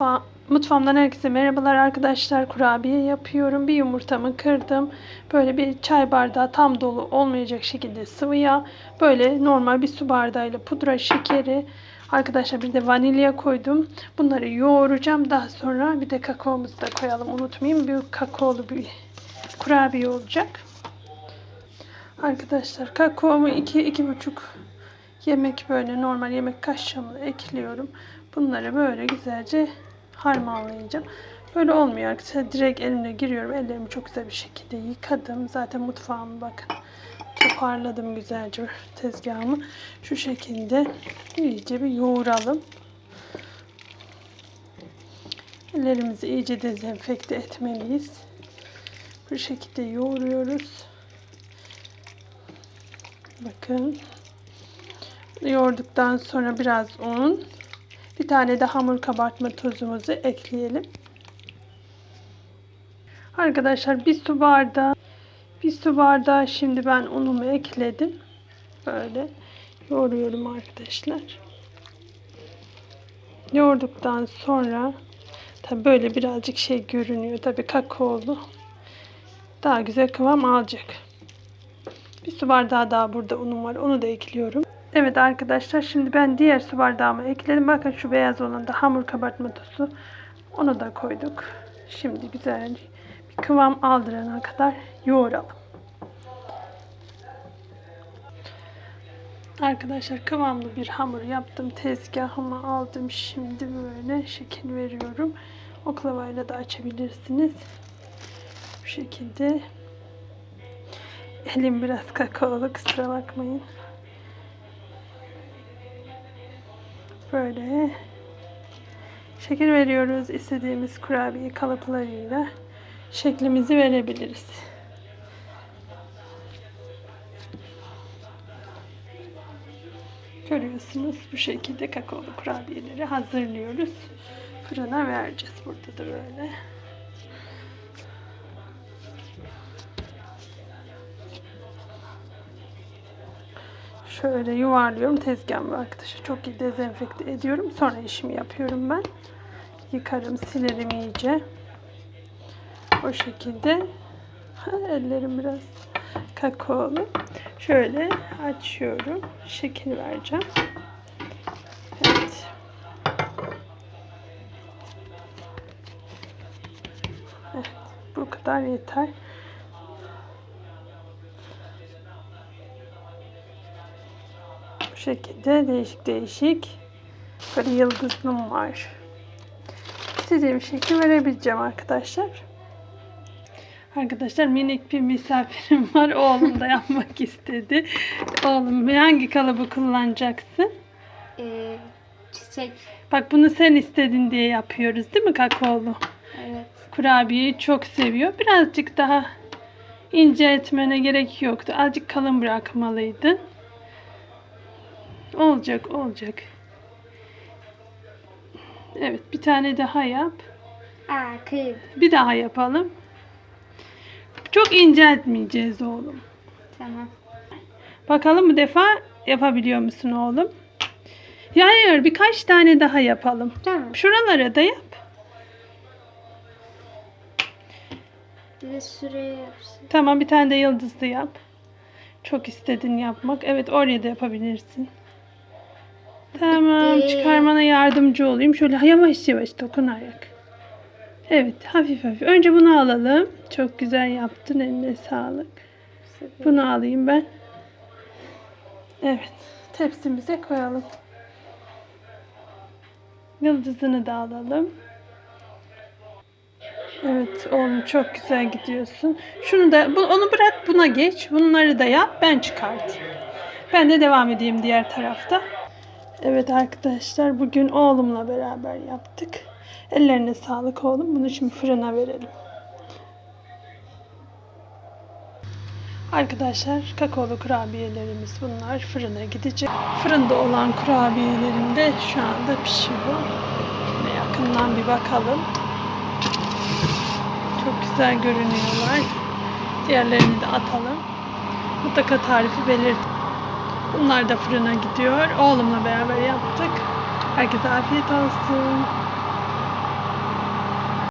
Mutfa- Mutfağımdan herkese merhabalar arkadaşlar. Kurabiye yapıyorum. Bir yumurtamı kırdım. Böyle bir çay bardağı tam dolu olmayacak şekilde sıvı yağ. Böyle normal bir su bardağıyla pudra şekeri. Arkadaşlar bir de vanilya koydum. Bunları yoğuracağım. Daha sonra bir de kakaomuzu da koyalım. Unutmayayım. Bir kakaolu bir kurabiye olacak. Arkadaşlar kakaomu 2-2,5 yemek böyle normal yemek kaşığımla ekliyorum. Bunları böyle güzelce harmanlayacağım. Böyle olmuyor arkadaşlar. Direkt elimle giriyorum. Ellerimi çok güzel bir şekilde yıkadım. Zaten mutfağımı bakın. Toparladım güzelce tezgahımı. Şu şekilde iyice bir yoğuralım. Ellerimizi iyice dezenfekte etmeliyiz. Bu şekilde yoğuruyoruz. Bakın. Yoğurduktan sonra biraz un. Bir tane de hamur kabartma tozumuzu ekleyelim. Arkadaşlar bir su bardağı bir su bardağı şimdi ben unumu ekledim. Böyle yoğuruyorum arkadaşlar. Yoğurduktan sonra tabi böyle birazcık şey görünüyor. Tabi kakaolu. Daha güzel kıvam alacak. Bir su bardağı daha burada unum var. Onu da ekliyorum. Evet arkadaşlar şimdi ben diğer su bardağıma ekledim. Bakın şu beyaz olan da hamur kabartma tozu. Onu da koyduk. Şimdi güzel bir kıvam aldırana kadar yoğuralım. Arkadaşlar kıvamlı bir hamur yaptım. Tezgahıma aldım. Şimdi böyle şekil veriyorum. Oklavayla da açabilirsiniz. Bu şekilde. Elim biraz kakaolu kusura bakmayın. Böyle şekil veriyoruz. İstediğimiz kurabiye kalıplarıyla şeklimizi verebiliriz. Görüyorsunuz bu şekilde kakaolu kurabiyeleri hazırlıyoruz. Fırına vereceğiz burada da böyle. Şöyle yuvarlıyorum tezgahımı arkadaşlar. Çok iyi dezenfekte ediyorum. Sonra işimi yapıyorum ben. Yıkarım, silerim iyice. O şekilde. Ha, ellerim biraz kakaolu. Şöyle açıyorum. Şekil vereceğim. Evet. Evet. Bu kadar yeter. Şekilde değişik değişik böyle yıldızım var. İstediğim şekil verebileceğim arkadaşlar. Arkadaşlar minik bir misafirim var. Oğlum da yapmak istedi. Oğlum hangi kalıbı kullanacaksın? Ee, çiçek. Bak bunu sen istedin diye yapıyoruz değil mi kakaolu? Evet. Kurabiyeyi çok seviyor. Birazcık daha ince etmene gerek yoktu. Azıcık kalın bırakmalıydın. Olacak, olacak. Evet, bir tane daha yap. Aa, kıyım. Bir daha yapalım. Çok inceltmeyeceğiz oğlum. Tamam. Bakalım bu defa yapabiliyor musun oğlum? Hayır, birkaç tane daha yapalım. Tamam. Şuralara da yap. Bir de süreye yapsın. Tamam, bir tane de yıldızlı yap. Çok istedin yapmak. Evet, oraya da yapabilirsin. Tamam, çıkarmana yardımcı olayım. Şöyle yavaş yavaş dokunarak. Evet, hafif hafif. Önce bunu alalım. Çok güzel yaptın. Eline sağlık. Bunu alayım ben. Evet. Tepsimize koyalım. Yıldızını da alalım. Evet oğlum çok güzel gidiyorsun. Şunu da bu, onu bırak buna geç. Bunları da yap ben çıkartayım. Ben de devam edeyim diğer tarafta. Evet arkadaşlar bugün oğlumla beraber yaptık. Ellerine sağlık oğlum. Bunu şimdi fırına verelim. Arkadaşlar kakaolu kurabiyelerimiz bunlar fırına gidecek. Fırında olan kurabiyelerim de şu anda pişiyor. Şöyle yakından bir bakalım. Çok güzel görünüyorlar. Diğerlerini de atalım. Mutlaka tarifi belirt. Bunlar da fırına gidiyor. Oğlumla beraber yaptık. Herkese afiyet olsun.